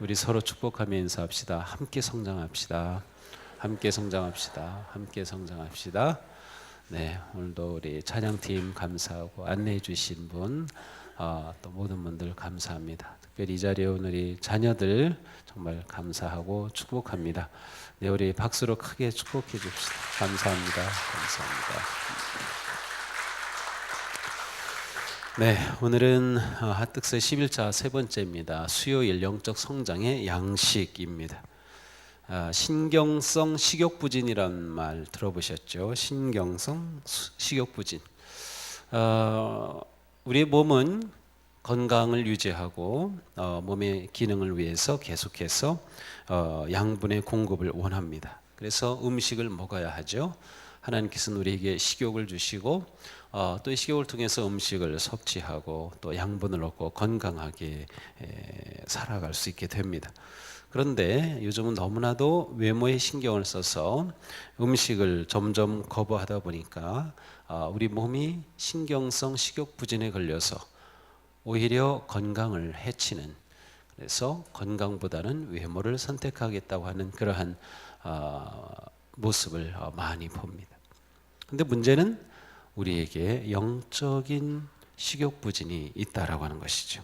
우리 서로 축복하며 인사합시다. 함께 성장합시다. 함께 성장합시다. 함께 성장합시다. 네, 오늘도 우리 찬양팀 감사하고 안내해 주신 분, 어, 또 모든 분들 감사합니다. 특별히 이 자리에 오늘 이 자녀들 정말 감사하고 축복합니다. 네, 우리 박수로 크게 축복해 줍시다. 감사합니다. 감사합니다. 네, 오늘은 어, 핫득스 11자 세 번째입니다. 수요일 영적 성장의 양식입니다. 아, 신경성 식욕부진이란 말 들어보셨죠? 신경성 수- 식욕부진. 어, 우리의 몸은 건강을 유지하고 어, 몸의 기능을 위해서 계속해서 어, 양분의 공급을 원합니다. 그래서 음식을 먹어야 하죠. 하나님께서는 우리에게 식욕을 주시고 어, 또 이 식욕을 통해서 음식을 섭취하고 또 양분을 얻고 건강하게 에, 살아갈 수 있게 됩니다. 그런데 요즘은 너무나도 외모에 신경을 써서 음식을 점점 거부하다 보니까 아, 우리 몸이 신경성 식욕 부진에 걸려서 오히려 건강을 해치는 그래서 건강보다는 외모를 선택하겠다고 하는 그러한 아, 모습을 어, 많이 봅니다. 근데 문제는 우리에게 영적인 식욕 부진이 있다라고 하는 것이죠.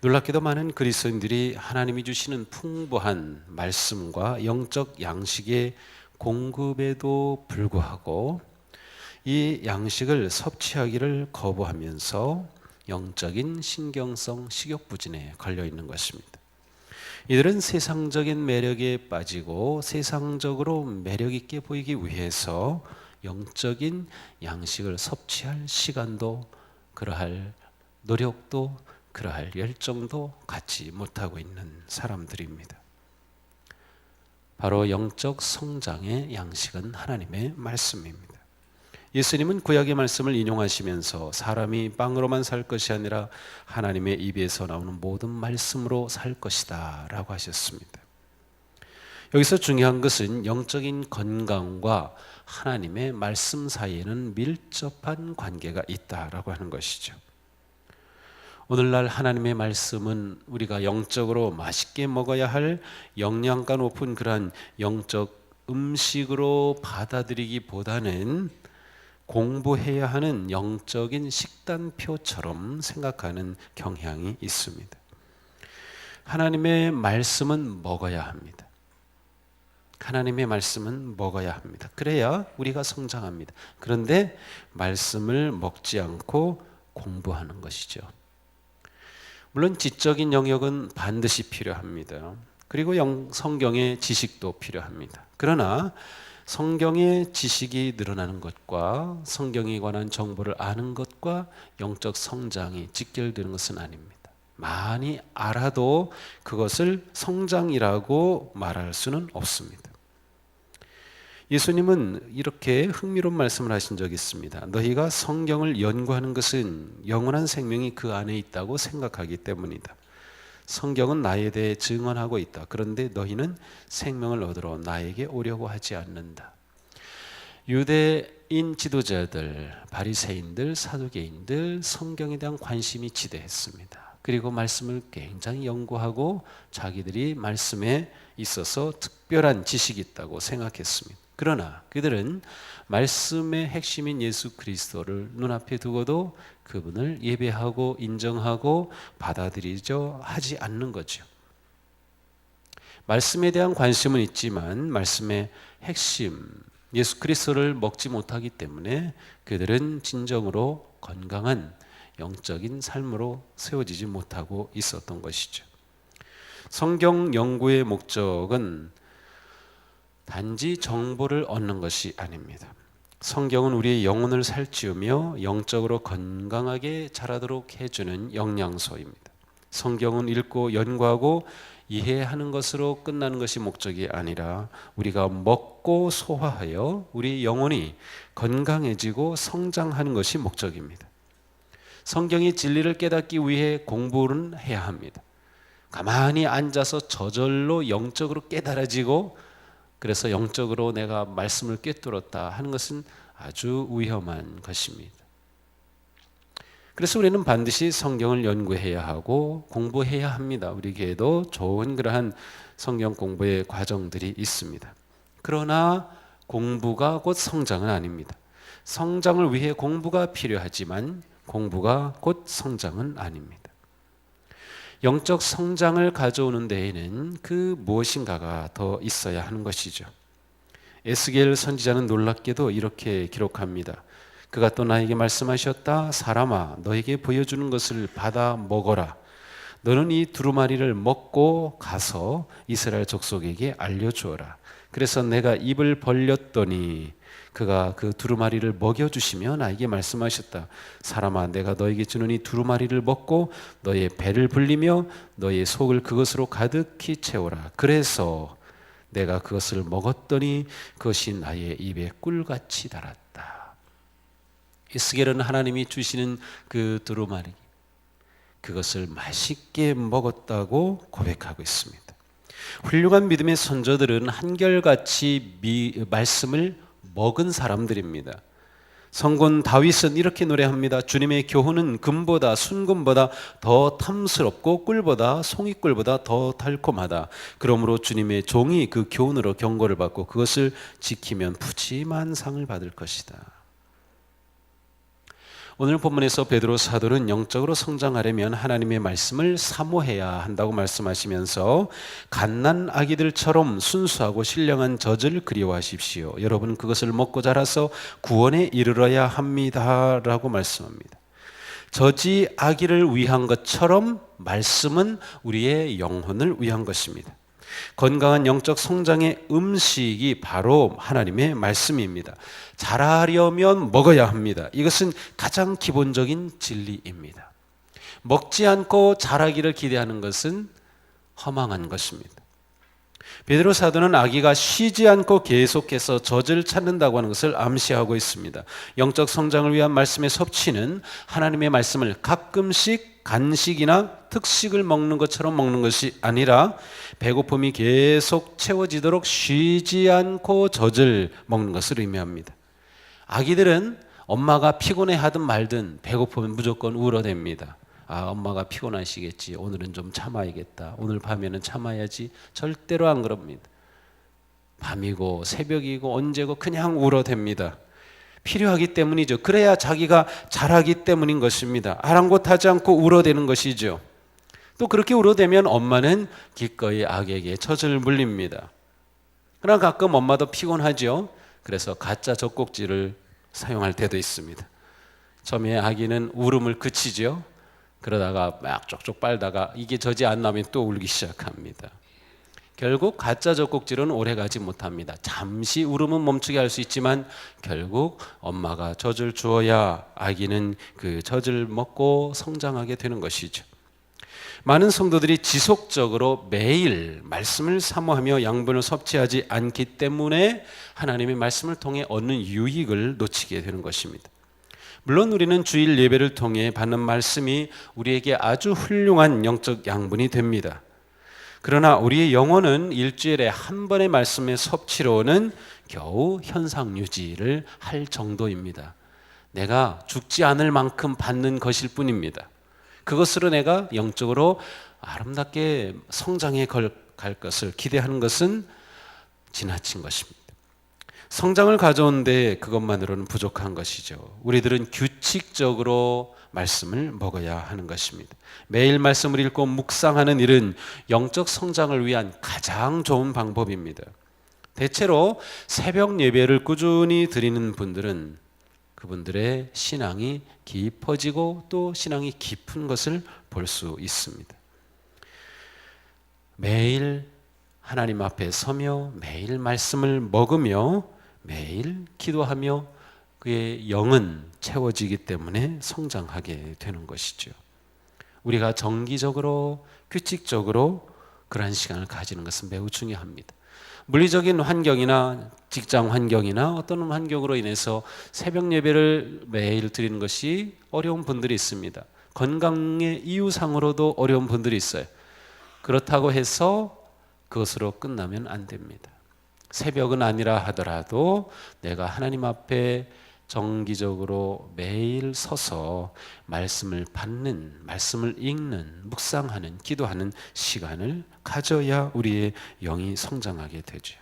놀랍게도 많은 그리스도인들이 하나님이 주시는 풍부한 말씀과 영적 양식의 공급에도 불구하고 이 양식을 섭취하기를 거부하면서 영적인 신경성 식욕 부진에 걸려 있는 것입니다. 이들은 세상적인 매력에 빠지고 세상적으로 매력 있게 보이기 위해서 영적인 양식을 섭취할 시간도 그러할 노력도 그러할 열정도 갖지 못하고 있는 사람들입니다. 바로 영적 성장의 양식은 하나님의 말씀입니다. 예수님은 구약의 말씀을 인용하시면서 사람이 빵으로만 살 것이 아니라 하나님의 입에서 나오는 모든 말씀으로 살 것이다 라고 하셨습니다. 여기서 중요한 것은 영적인 건강과 하나님의 말씀 사이에는 밀접한 관계가 있다라고 하는 것이죠. 오늘날 하나님의 말씀은 우리가 영적으로 맛있게 먹어야 할 영양가 높은 그러한 영적 음식으로 받아들이기보다는 공부해야 하는 영적인 식단표처럼 생각하는 경향이 있습니다. 하나님의 말씀은 먹어야 합니다. 하나님의 말씀은 먹어야 합니다. 그래야 우리가 성장합니다. 그런데 말씀을 먹지 않고 공부하는 것이죠. 물론 지적인 영역은 반드시 필요합니다. 그리고 영, 성경의 지식도 필요합니다. 그러나 성경의 지식이 늘어나는 것과 성경에 관한 정보를 아는 것과 영적 성장이 직결되는 것은 아닙니다. 많이 알아도 그것을 성장이라고 말할 수는 없습니다. 예수님은 이렇게 흥미로운 말씀을 하신 적이 있습니다. 너희가 성경을 연구하는 것은 영원한 생명이 그 안에 있다고 생각하기 때문이다. 성경은 나에 대해 증언하고 있다. 그런데 너희는 생명을 얻으러 나에게 오려고 하지 않는다. 유대인 지도자들, 바리새인들, 사두개인들 성경에 대한 관심이 지대했습니다. 그리고 말씀을 굉장히 연구하고 자기들이 말씀에 있어서 특별한 지식이 있다고 생각했습니다. 그러나 그들은 말씀의 핵심인 예수 그리스도를 눈앞에 두고도 그분을 예배하고 인정하고 받아들이죠 하지 않는 거죠. 말씀에 대한 관심은 있지만 말씀의 핵심 예수 그리스도를 먹지 못하기 때문에 그들은 진정으로 건강한 영적인 삶으로 세워지지 못하고 있었던 것이죠. 성경 연구의 목적은 단지 정보를 얻는 것이 아닙니다. 성경은 우리의 영혼을 살찌우며 영적으로 건강하게 자라도록 해주는 영양소입니다. 성경은 읽고 연구하고 이해하는 것으로 끝나는 것이 목적이 아니라 우리가 먹고 소화하여 우리 영혼이 건강해지고 성장하는 것이 목적입니다. 성경의 진리를 깨닫기 위해 공부는 해야 합니다. 가만히 앉아서 저절로 영적으로 깨달아지고 그래서 영적으로 내가 말씀을 꿰뚫었다 하는 것은 아주 위험한 것입니다. 그래서 우리는 반드시 성경을 연구해야 하고 공부해야 합니다. 우리 교회도 좋은 그러한 성경 공부의 과정들이 있습니다. 그러나 공부가 곧 성장은 아닙니다. 성장을 위해 공부가 필요하지만 공부가 곧 성장은 아닙니다. 영적 성장을 가져오는 데에는 그 무엇인가가 더 있어야 하는 것이죠. 에스겔 선지자는 놀랍게도 이렇게 기록합니다. 그가 또 나에게 말씀하셨다. 사람아, 너에게 보여주는 것을 받아 먹어라. 너는 이 두루마리를 먹고 가서 이스라엘 족속에게 알려주어라. 그래서 내가 입을 벌렸더니 그가 그 두루마리를 먹여주시며 나에게 말씀하셨다. 사람아, 내가 너에게 주는 이 두루마리를 먹고 너의 배를 불리며 너의 속을 그것으로 가득히 채워라. 그래서 내가 그것을 먹었더니 그것이 나의 입에 꿀같이 달았다. 이 스겔은 하나님이 주시는 그 두루마리 그것을 맛있게 먹었다고 고백하고 있습니다. 훌륭한 믿음의 선조들은 한결같이 미, 말씀을 먹은 사람들입니다. 성군 다윗은 이렇게 노래합니다. 주님의 교훈은 금보다 순금보다 더 탐스럽고 꿀보다 송이꿀보다 더 달콤하다. 그러므로 주님의 종이 그 교훈으로 경고를 받고 그것을 지키면 푸짐한 상을 받을 것이다. 오늘 본문에서 베드로 사도는 영적으로 성장하려면 하나님의 말씀을 사모해야 한다고 말씀하시면서 갓난 아기들처럼 순수하고 신령한 젖을 그리워하십시오. 여러분 그것을 먹고 자라서 구원에 이르러야 합니다라고 말씀합니다. 젖이 아기를 위한 것처럼 말씀은 우리의 영혼을 위한 것입니다. 건강한 영적 성장의 음식이 바로 하나님의 말씀입니다. 자라려면 먹어야 합니다. 이것은 가장 기본적인 진리입니다. 먹지 않고 자라기를 기대하는 것은 허망한 것입니다. 베드로 사도는 아기가 쉬지 않고 계속해서 젖을 찾는다고 하는 것을 암시하고 있습니다. 영적 성장을 위한 말씀의 섭취는 하나님의 말씀을 가끔씩 간식이나 특식을 먹는 것처럼 먹는 것이 아니라 배고픔이 계속 채워지도록 쉬지 않고 젖을 먹는 것을 의미합니다. 아기들은 엄마가 피곤해 하든 말든 배고프면 무조건 울어댑니다. 아, 엄마가 피곤하시겠지. 오늘은 좀 참아야겠다. 오늘 밤에는 참아야지. 절대로 안 그럽니다. 밤이고 새벽이고 언제고 그냥 울어댑니다. 필요하기 때문이죠. 그래야 자기가 잘하기 때문인 것입니다. 아랑곳하지 않고 울어대는 것이죠. 또 그렇게 울어대면 엄마는 기꺼이 아기에게 처을 물립니다. 그러나 가끔 엄마도 피곤하죠. 그래서 가짜 젖꼭지를 사용할 때도 있습니다. 처음에 아기는 울음을 그치죠. 그러다가 막 쪽쪽 빨다가 이게 저지 안 나면 또 울기 시작합니다. 결국 가짜 젖꼭지는 오래 가지 못합니다. 잠시 울음은 멈추게 할 수 있지만 결국 엄마가 젖을 주어야 아기는 그 젖을 먹고 성장하게 되는 것이죠. 많은 성도들이 지속적으로 매일 말씀을 사모하며 양분을 섭취하지 않기 때문에 하나님의 말씀을 통해 얻는 유익을 놓치게 되는 것입니다. 물론 우리는 주일 예배를 통해 받는 말씀이 우리에게 아주 훌륭한 영적 양분이 됩니다. 그러나 우리의 영혼은 일주일에 한 번의 말씀의 섭취로는 겨우 현상 유지를 할 정도입니다. 내가 죽지 않을 만큼 받는 것일 뿐입니다. 그것으로 내가 영적으로 아름답게 성장해 갈 것을 기대하는 것은 지나친 것입니다. 성장을 가져오는데 그것만으로는 부족한 것이죠. 우리들은 규칙적으로 말씀을 먹어야 하는 것입니다. 매일 말씀을 읽고 묵상하는 일은 영적 성장을 위한 가장 좋은 방법입니다. 대체로 새벽 예배를 꾸준히 드리는 분들은 그분들의 신앙이 깊어지고 또 신앙이 깊은 것을 볼 수 있습니다. 매일 하나님 앞에 서며 매일 말씀을 먹으며 매일 기도하며 그의 영은 채워지기 때문에 성장하게 되는 것이죠. 우리가 정기적으로 규칙적으로 그러한 시간을 가지는 것은 매우 중요합니다. 물리적인 환경이나 직장 환경이나 어떤 환경으로 인해서 새벽 예배를 매일 드리는 것이 어려운 분들이 있습니다. 건강의 이유상으로도 어려운 분들이 있어요. 그렇다고 해서 그것으로 끝나면 안 됩니다. 새벽은 아니라 하더라도 내가 하나님 앞에 정기적으로 매일 서서 말씀을 받는, 말씀을 읽는, 묵상하는, 기도하는 시간을 가져야 우리의 영이 성장하게 되죠.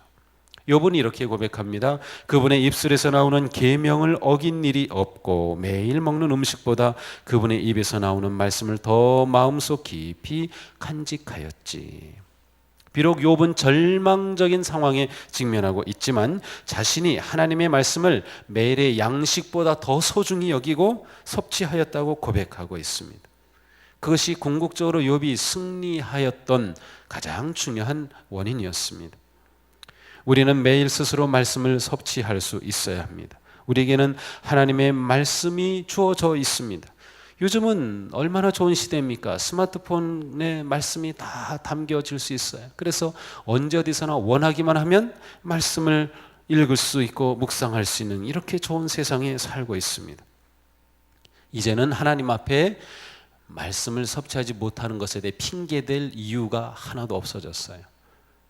요분이 이렇게 고백합니다. 그분의 입술에서 나오는 계명을 어긴 일이 없고 매일 먹는 음식보다 그분의 입에서 나오는 말씀을 더 마음속 깊이 간직하였지. 비록 욥은 절망적인 상황에 직면하고 있지만 자신이 하나님의 말씀을 매일의 양식보다 더 소중히 여기고 섭취하였다고 고백하고 있습니다. 그것이 궁극적으로 욥이 승리하였던 가장 중요한 원인이었습니다. 우리는 매일 스스로 말씀을 섭취할 수 있어야 합니다. 우리에게는 하나님의 말씀이 주어져 있습니다. 요즘은 얼마나 좋은 시대입니까? 스마트폰에 말씀이 다 담겨질 수 있어요. 그래서 언제 어디서나 원하기만 하면 말씀을 읽을 수 있고 묵상할 수 있는 이렇게 좋은 세상에 살고 있습니다. 이제는 하나님 앞에 말씀을 섭취하지 못하는 것에 대해 핑계댈 이유가 하나도 없어졌어요.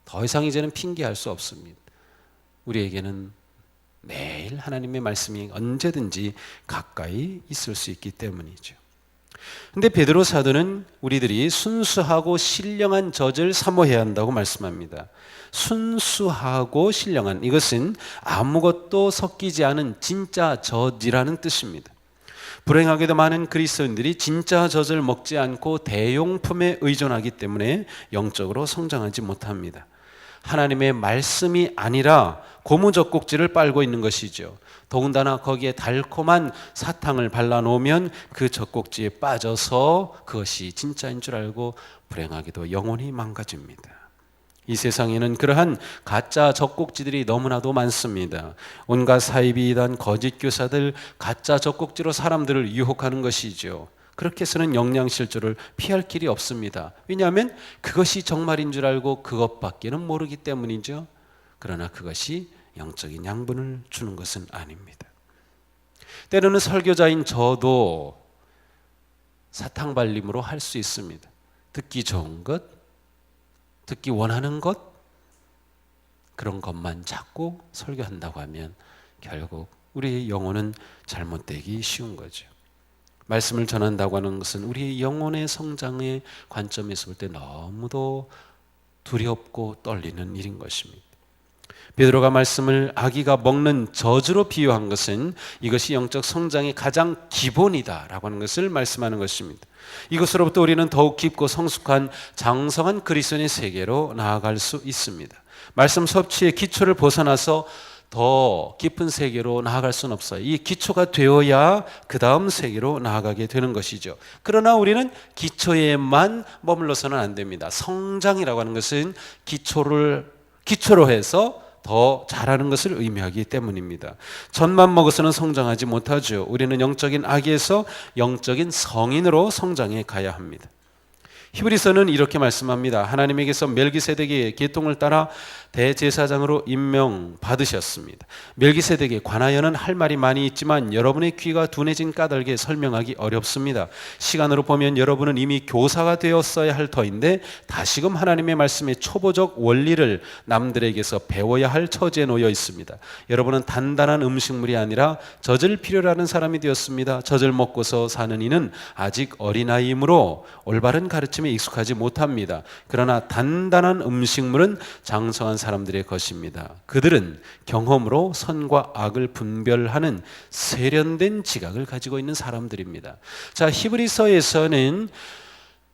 더 이상 이제는 핑계할 수 없습니다. 우리에게는 매일 하나님의 말씀이 언제든지 가까이 있을 수 있기 때문이죠. 근데 베드로 사도는 우리들이 순수하고 신령한 젖을 사모해야 한다고 말씀합니다. 순수하고 신령한 이것은 아무것도 섞이지 않은 진짜 젖이라는 뜻입니다. 불행하게도 많은 그리스도인들이 진짜 젖을 먹지 않고 대용품에 의존하기 때문에 영적으로 성장하지 못합니다. 하나님의 말씀이 아니라 고무 젖꼭지를 빨고 있는 것이죠. 더군다나 거기에 달콤한 사탕을 발라 놓으면 그 젖꼭지에 빠져서 그것이 진짜인 줄 알고 불행하게도 영혼이 망가집니다. 이 세상에는 그러한 가짜 젖꼭지들이 너무나도 많습니다. 온갖 사이비이단 거짓 교사들 가짜 젖꼭지로 사람들을 유혹하는 것이죠. 그렇게 해서는 영양실조를 피할 길이 없습니다. 왜냐하면 그것이 정말인 줄 알고 그것밖에는 모르기 때문이죠. 그러나 그것이 영적인 양분을 주는 것은 아닙니다. 때로는 설교자인 저도 사탕 발림으로 할 수 있습니다. 듣기 좋은 것, 듣기 원하는 것, 그런 것만 찾고 설교한다고 하면 결국 우리의 영혼은 잘못되기 쉬운 거죠. 말씀을 전한다고 하는 것은 우리의 영혼의 성장의 관점에서 볼 때 너무도 두렵고 떨리는 일인 것입니다. 베드로가 말씀을 아기가 먹는 저주로 비유한 것은 이것이 영적 성장의 가장 기본이다라고 하는 것을 말씀하는 것입니다. 이것으로부터 우리는 더욱 깊고 성숙한 장성한 그리스도의 세계로 나아갈 수 있습니다. 말씀 섭취의 기초를 벗어나서 더 깊은 세계로 나아갈 수는 없어요. 이 기초가 되어야 그 다음 세계로 나아가게 되는 것이죠. 그러나 우리는 기초에만 머물러서는 안 됩니다. 성장이라고 하는 것은 기초를 기초로 해서 더 잘하는 것을 의미하기 때문입니다. 젖만 먹어서는 성장하지 못하죠. 우리는 영적인 아기에서 영적인 성인으로 성장해 가야 합니다. 히브리서는 이렇게 말씀합니다. 하나님에게서 멜기세덱의 계통을 따라 대제사장으로 임명 받으셨습니다. 멜기세덱에 관하여는 할 말이 많이 있지만 여러분의 귀가 둔해진 까닭에 설명하기 어렵습니다. 시간으로 보면 여러분은 이미 교사가 되었어야 할 터인데 다시금 하나님의 말씀의 초보적 원리를 남들에게서 배워야 할 처지에 놓여 있습니다. 여러분은 단단한 음식물이 아니라 젖을 필요로 하는 사람이 되었습니다. 젖을 먹고서 사는 이는 아직 어린아이이므로 올바른 가르침에 익숙하지 못합니다. 그러나 단단한 음식물은 장성한 사람들의 것입니다. 그들은 경험으로 선과 악을 분별하는 세련된 지각을 가지고 있는 사람들입니다. 자, 히브리서에서는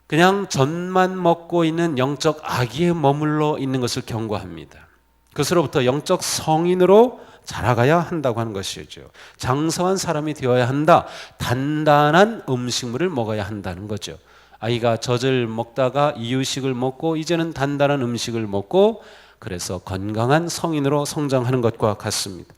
그냥 젖만 먹고 있는 영적 아기에 머물러 있는 것을 경고합니다. 그것으로부터 영적 성인으로 자라가야 한다고 하는 것이죠. 장성한 사람이 되어야 한다. 단단한 음식물을 먹어야 한다는 거죠. 아이가 젖을 먹다가 이유식을 먹고 이제는 단단한 음식을 먹고 그래서 건강한 성인으로 성장하는 것과 같습니다.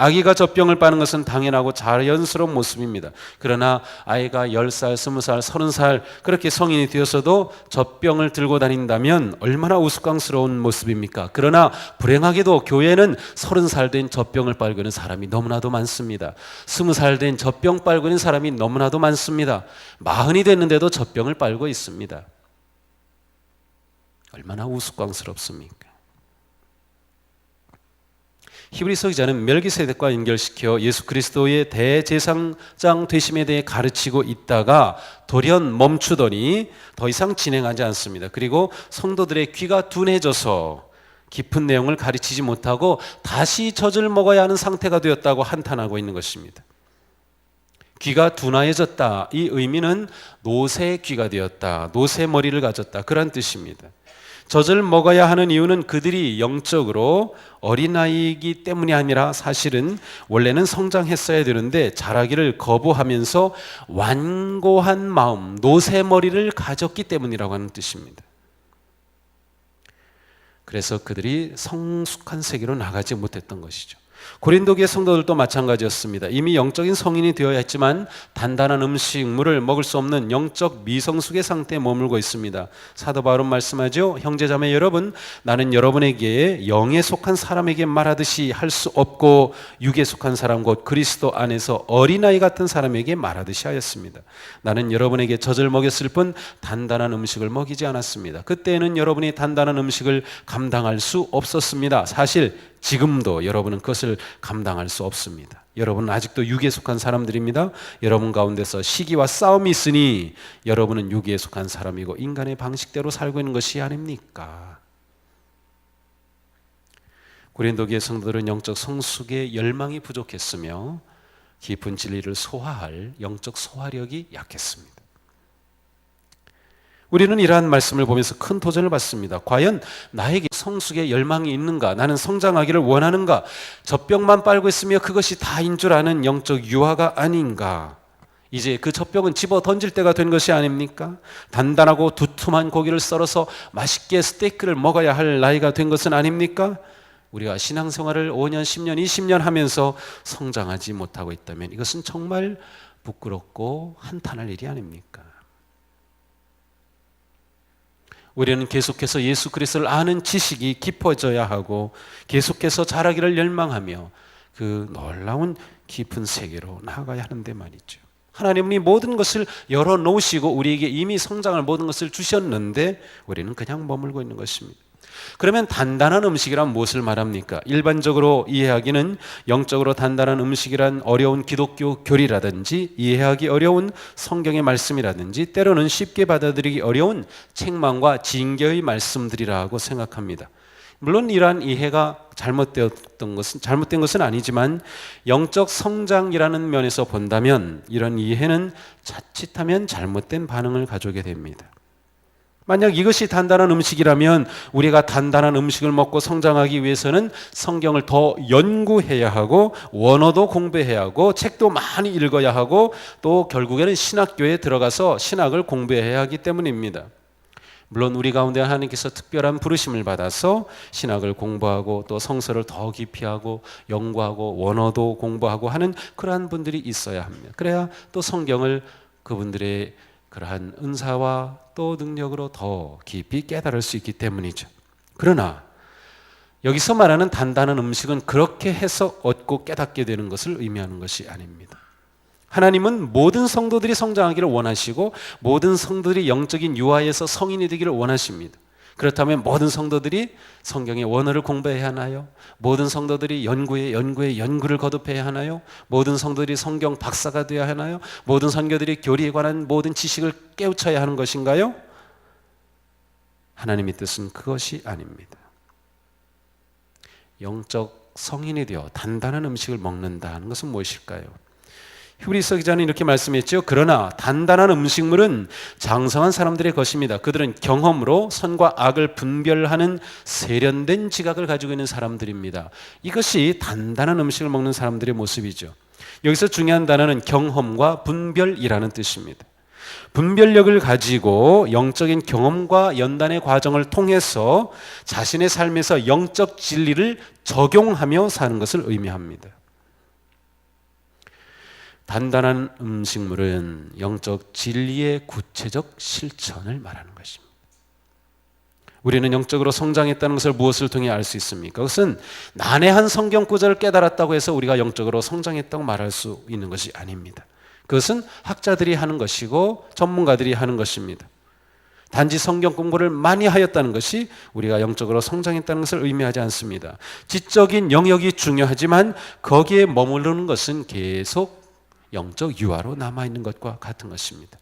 아기가 젖병을 빠는 것은 당연하고 자연스러운 모습입니다. 그러나 아이가 10살, 20살, 30살 그렇게 성인이 되어서도 젖병을 들고 다닌다면 얼마나 우스꽝스러운 모습입니까? 그러나 불행하게도 교회는 30살 된 젖병을 빨고 있는 사람이 너무나도 많습니다. 20살 된 젖병 빨고 있는 사람이 너무나도 많습니다. 마흔이 됐는데도 젖병을 빨고 있습니다. 얼마나 우스꽝스럽습니까? 히브리서 기자는 멜기세덱과 연결시켜 예수 그리스도의 대제사장 되심에 대해 가르치고 있다가 돌연 멈추더니 더 이상 진행하지 않습니다. 그리고 성도들의 귀가 둔해져서 깊은 내용을 가르치지 못하고 다시 젖을 먹어야 하는 상태가 되었다고 한탄하고 있는 것입니다. 귀가 둔하여졌다. 이 의미는 노새 귀가 되었다. 노새 머리를 가졌다. 그런 뜻입니다. 젖을 먹어야 하는 이유는 그들이 영적으로 어린아이이기 때문이 아니라 사실은 원래는 성장했어야 되는데 자라기를 거부하면서 완고한 마음, 노새머리를 가졌기 때문이라고 하는 뜻입니다. 그래서 그들이 성숙한 세계로 나가지 못했던 것이죠. 고린도교의 성도들도 마찬가지였습니다. 이미 영적인 성인이 되어야 했지만 단단한 음식물을 먹을 수 없는 영적 미성숙의 상태에 머물고 있습니다. 사도 바울은 말씀하죠. 형제자매 여러분, 나는 여러분에게 영에 속한 사람에게 말하듯이 할 수 없고 육에 속한 사람 곧 그리스도 안에서 어린아이 같은 사람에게 말하듯이 하였습니다. 나는 여러분에게 젖을 먹였을 뿐 단단한 음식을 먹이지 않았습니다. 그때는 여러분이 단단한 음식을 감당할 수 없었습니다. 사실 지금도 여러분은 그것을 감당할 수 없습니다. 여러분은 아직도 육에 속한 사람들입니다. 여러분 가운데서 시기와 싸움이 있으니 여러분은 육에 속한 사람이고 인간의 방식대로 살고 있는 것이 아닙니까? 고린도교의 성도들은 영적 성숙의 열망이 부족했으며 깊은 진리를 소화할 영적 소화력이 약했습니다. 우리는 이러한 말씀을 보면서 큰 도전을 받습니다. 과연 나에게 성숙의 열망이 있는가? 나는 성장하기를 원하는가? 젖병만 빨고 있으며 그것이 다인 줄 아는 영적 유아가 아닌가? 이제 그 젖병은 집어 던질 때가 된 것이 아닙니까? 단단하고 두툼한 고기를 썰어서 맛있게 스테이크를 먹어야 할 나이가 된 것은 아닙니까? 우리가 신앙생활을 5년, 10년, 20년 하면서 성장하지 못하고 있다면 이것은 정말 부끄럽고 한탄할 일이 아닙니까? 우리는 계속해서 예수 그리스도를 아는 지식이 깊어져야 하고 계속해서 자라기를 열망하며 그 놀라운 깊은 세계로 나아가야 하는데 말이죠. 하나님은 이 모든 것을 열어 놓으시고 우리에게 이미 성장할 모든 것을 주셨는데 우리는 그냥 머물고 있는 것입니다. 그러면 단단한 음식이란 무엇을 말합니까? 일반적으로 이해하기는 영적으로 단단한 음식이란 어려운 기독교 교리라든지 이해하기 어려운 성경의 말씀이라든지 때로는 쉽게 받아들이기 어려운 책망과 징계의 말씀들이라고 생각합니다. 물론 이러한 이해가 잘못되었던 것은 잘못된 것은 아니지만 영적 성장이라는 면에서 본다면 이런 이해는 자칫하면 잘못된 반응을 가져오게 됩니다. 만약 이것이 단단한 음식이라면 우리가 단단한 음식을 먹고 성장하기 위해서는 성경을 더 연구해야 하고 원어도 공부해야 하고 책도 많이 읽어야 하고 또 결국에는 신학교에 들어가서 신학을 공부해야 하기 때문입니다. 물론 우리 가운데 하나님께서 특별한 부르심을 받아서 신학을 공부하고 또 성서를 더 깊이 하고 연구하고 원어도 공부하고 하는 그러한 분들이 있어야 합니다. 그래야 또 성경을 그분들의 그러한 은사와 또 능력으로 더 깊이 깨달을 수 있기 때문이죠. 그러나 여기서 말하는 단단한 음식은 그렇게 해서 얻고 깨닫게 되는 것을 의미하는 것이 아닙니다. 하나님은 모든 성도들이 성장하기를 원하시고 모든 성도들이 영적인 유아에서 성인이 되기를 원하십니다. 그렇다면 모든 성도들이 성경의 원어를 공부해야 하나요? 모든 성도들이 연구에 연구에 연구를 거듭해야 하나요? 모든 성도들이 성경 박사가 되어야 하나요? 모든 선교들이 교리에 관한 모든 지식을 깨우쳐야 하는 것인가요? 하나님의 뜻은 그것이 아닙니다. 영적 성인이 되어 단단한 음식을 먹는다는 것은 무엇일까요? 히브리서 기자는 이렇게 말씀했죠. 그러나 단단한 음식물은 장성한 사람들의 것입니다. 그들은 경험으로 선과 악을 분별하는 세련된 지각을 가지고 있는 사람들입니다. 이것이 단단한 음식을 먹는 사람들의 모습이죠. 여기서 중요한 단어는 경험과 분별이라는 뜻입니다. 분별력을 가지고 영적인 경험과 연단의 과정을 통해서 자신의 삶에서 영적 진리를 적용하며 사는 것을 의미합니다. 단단한 음식물은 영적 진리의 구체적 실천을 말하는 것입니다. 우리는 영적으로 성장했다는 것을 무엇을 통해 알 수 있습니까? 그것은 난해한 성경 구절을 깨달았다고 해서 우리가 영적으로 성장했다고 말할 수 있는 것이 아닙니다. 그것은 학자들이 하는 것이고 전문가들이 하는 것입니다. 단지 성경 공부를 많이 하였다는 것이 우리가 영적으로 성장했다는 것을 의미하지 않습니다. 지적인 영역이 중요하지만 거기에 머무르는 것은 계속 영적 유아로 남아 있는 것과 같은 것입니다.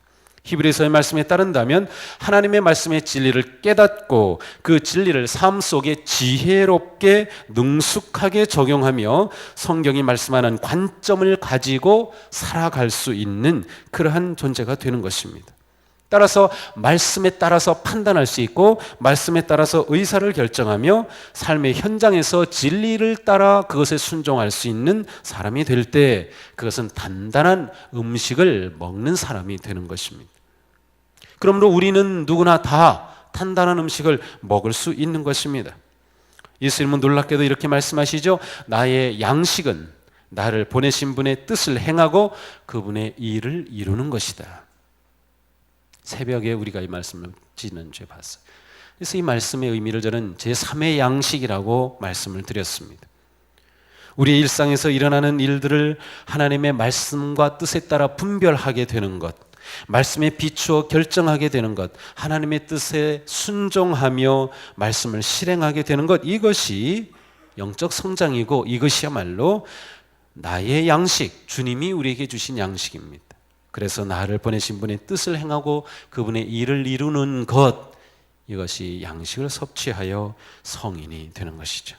히브리서의 말씀에 따른다면 하나님의 말씀의 진리를 깨닫고 그 진리를 삶 속에 지혜롭게 능숙하게 적용하며 성경이 말씀하는 관점을 가지고 살아갈 수 있는 그러한 존재가 되는 것입니다. 따라서 말씀에 따라서 판단할 수 있고 말씀에 따라서 의사를 결정하며 삶의 현장에서 진리를 따라 그것에 순종할 수 있는 사람이 될 때 그것은 단단한 음식을 먹는 사람이 되는 것입니다. 그러므로 우리는 누구나 다 단단한 음식을 먹을 수 있는 것입니다. 예수님은 놀랍게도 이렇게 말씀하시죠. 나의 양식은 나를 보내신 분의 뜻을 행하고 그분의 일을 이루는 것이다. 새벽에 우리가 이 말씀을 지난주에 봤어요. 그래서 이 말씀의 의미를 저는 제3의 양식이라고 말씀을 드렸습니다. 우리의 일상에서 일어나는 일들을 하나님의 말씀과 뜻에 따라 분별하게 되는 것, 말씀에 비추어 결정하게 되는 것, 하나님의 뜻에 순종하며 말씀을 실행하게 되는 것, 이것이 영적 성장이고 이것이야말로 나의 양식, 주님이 우리에게 주신 양식입니다. 그래서 나를 보내신 분의 뜻을 행하고 그분의 일을 이루는 것, 이것이 양식을 섭취하여 성인이 되는 것이죠.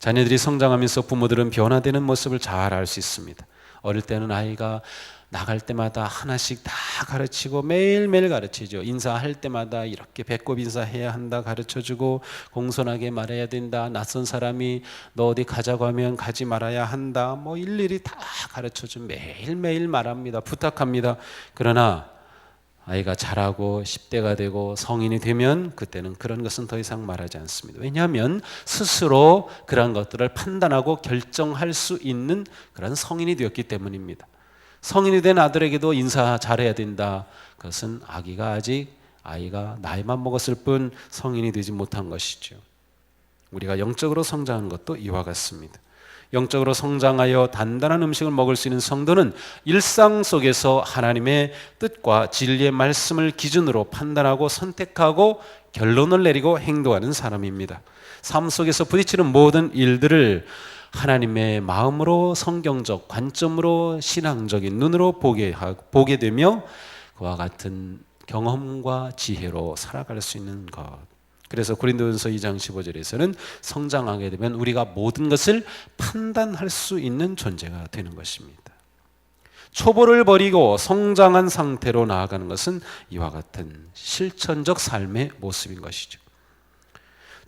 자녀들이 성장하면서 부모들은 변화되는 모습을 잘 알 수 있습니다. 어릴 때는 아이가 나갈 때마다 하나씩 다 가르치고 매일매일 가르치죠. 인사할 때마다 이렇게 배꼽 인사해야 한다 가르쳐 주고 공손하게 말해야 된다. 낯선 사람이 너 어디 가자고 하면 가지 말아야 한다. 뭐 일일이 다 가르쳐 주 매일매일 말합니다. 부탁합니다. 그러나 아이가 자라고 10대가 되고 성인이 되면 그때는 그런 것은 더 이상 말하지 않습니다. 왜냐하면 스스로 그러한 것들을 판단하고 결정할 수 있는 그런 성인이 되었기 때문입니다. 성인이 된 아들에게도 인사 잘해야 된다. 그것은 아기가 아직 아이가 나이만 먹었을 뿐 성인이 되지 못한 것이죠. 우리가 영적으로 성장하는 것도 이와 같습니다. 영적으로 성장하여 단단한 음식을 먹을 수 있는 성도는 일상 속에서 하나님의 뜻과 진리의 말씀을 기준으로 판단하고 선택하고 결론을 내리고 행동하는 사람입니다. 삶 속에서 부딪히는 모든 일들을 하나님의 마음으로 성경적 관점으로 신앙적인 눈으로 보게 보게 되며 그와 같은 경험과 지혜로 살아갈 수 있는 것. 그래서 고린도전서 2장 15절에서는 성장하게 되면 우리가 모든 것을 판단할 수 있는 존재가 되는 것입니다. 초보를 버리고 성장한 상태로 나아가는 것은 이와 같은 실천적 삶의 모습인 것이죠.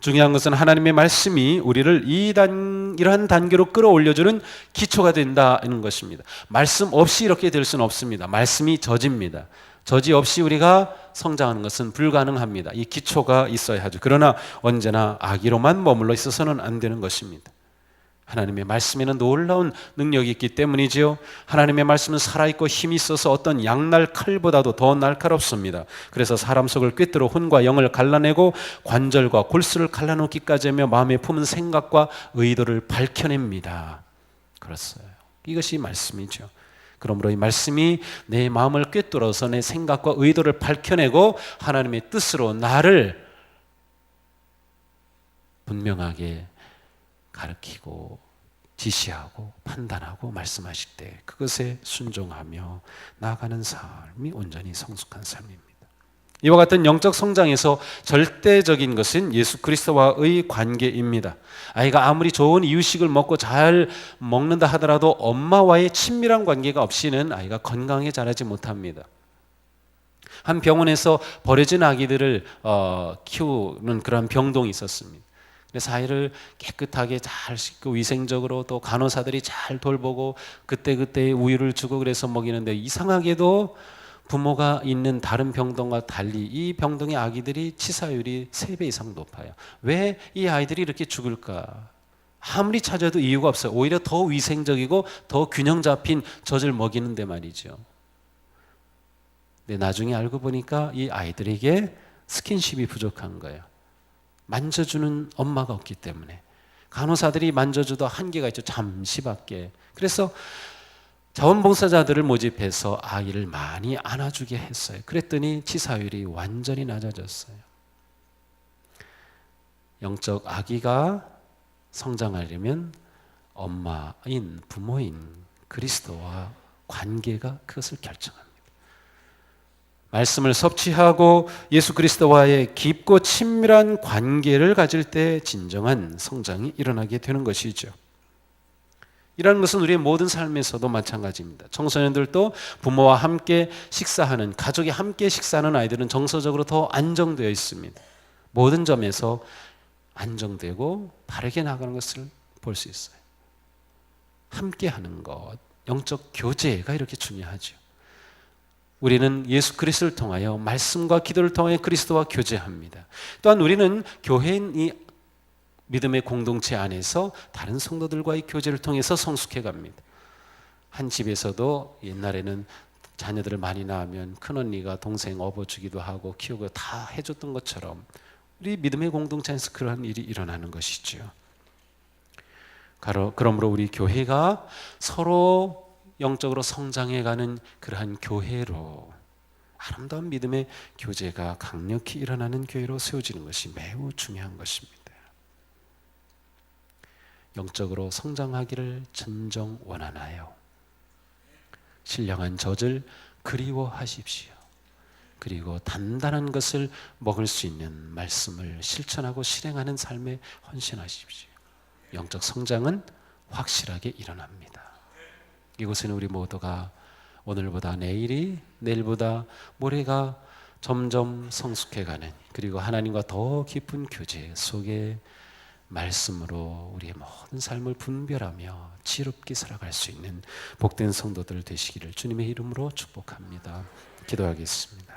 중요한 것은 하나님의 말씀이 우리를 이 단, 이러한 단계로 끌어올려주는 기초가 된다는 것입니다. 말씀 없이 이렇게 될 수는 없습니다. 말씀이 저지입니다. 저지 없이 우리가 성장하는 것은 불가능합니다. 이 기초가 있어야 하죠. 그러나 언제나 아기로만 머물러 있어서는 안 되는 것입니다. 하나님의 말씀에는 놀라운 능력이 있기 때문이지요. 하나님의 말씀은 살아있고 힘이 있어서 어떤 양날 칼보다도 더 날카롭습니다. 그래서 사람 속을 꿰뚫어 혼과 영을 갈라내고 관절과 골수를 갈라놓기까지 하며 마음에 품은 생각과 의도를 밝혀냅니다. 그렇어요. 이것이 말씀이죠. 그러므로 이 말씀이 내 마음을 꿰뚫어서 내 생각과 의도를 밝혀내고 하나님의 뜻으로 나를 분명하게 가르치고 지시하고 판단하고 말씀하실 때 그것에 순종하며 나아가는 삶이 온전히 성숙한 삶입니다. 이와 같은 영적 성장에서 절대적인 것은 예수 그리스도와의 관계입니다. 아이가 아무리 좋은 이유식을 먹고 잘 먹는다 하더라도 엄마와의 친밀한 관계가 없이는 아이가 건강하게 자라지 못합니다. 한 병원에서 버려진 아기들을 어, 키우는 그런 병동이 있었습니다. 아이를 깨끗하게 잘 씻고 위생적으로 또 간호사들이 잘 돌보고 그때그때 우유를 주고 그래서 먹이는데 이상하게도 부모가 있는 다른 병동과 달리 이 병동의 아기들이 치사율이 3배 이상 높아요. 왜 이 아이들이 이렇게 죽을까? 아무리 찾아도 이유가 없어요. 오히려 더 위생적이고 더 균형 잡힌 젖을 먹이는데 말이죠. 근데 나중에 알고 보니까 이 아이들에게 스킨십이 부족한 거예요. 만져주는 엄마가 없기 때문에 간호사들이 만져줘도 한계가 있죠. 잠시밖에. 그래서 자원봉사자들을 모집해서 아이를 많이 안아주게 했어요. 그랬더니 치사율이 완전히 낮아졌어요. 영적 아기가 성장하려면 엄마인 부모인 그리스도와 관계가 그것을 결정합니다. 말씀을 섭취하고 예수 그리스도와의 깊고 친밀한 관계를 가질 때 진정한 성장이 일어나게 되는 것이죠. 이라는 것은 우리의 모든 삶에서도 마찬가지입니다. 청소년들도 부모와 함께 식사하는 가족이 함께 식사하는 아이들은 정서적으로 더 안정되어 있습니다. 모든 점에서 안정되고 바르게 나가는 것을 볼 수 있어요. 함께 하는 것, 영적 교제가 이렇게 중요하죠. 우리는 예수 그리스도를 통하여 말씀과 기도를 통하여 그리스도와 교제합니다. 또한 우리는 교회인 이 믿음의 공동체 안에서 다른 성도들과의 교제를 통해서 성숙해 갑니다. 한 집에서도 옛날에는 자녀들을 많이 낳으면 큰 언니가 동생 업어주기도 하고 키우고 다 해줬던 것처럼 우리 믿음의 공동체에서 그러한 일이 일어나는 것이죠. 그러므로 우리 교회가 서로 영적으로 성장해가는 그러한 교회로 아름다운 믿음의 교제가 강력히 일어나는 교회로 세워지는 것이 매우 중요한 것입니다. 영적으로 성장하기를 진정 원하나요? 신령한 젖을 그리워하십시오. 그리고 단단한 것을 먹을 수 있는 말씀을 실천하고 실행하는 삶에 헌신하십시오. 영적 성장은 확실하게 일어납니다. 이곳에는 우리 모두가 오늘보다 내일이 내일보다 모레가 점점 성숙해가는 그리고 하나님과 더 깊은 교제 속에 말씀으로 우리의 모든 삶을 분별하며 지롭게 살아갈 수 있는 복된 성도들 되시기를 주님의 이름으로 축복합니다. 기도하겠습니다.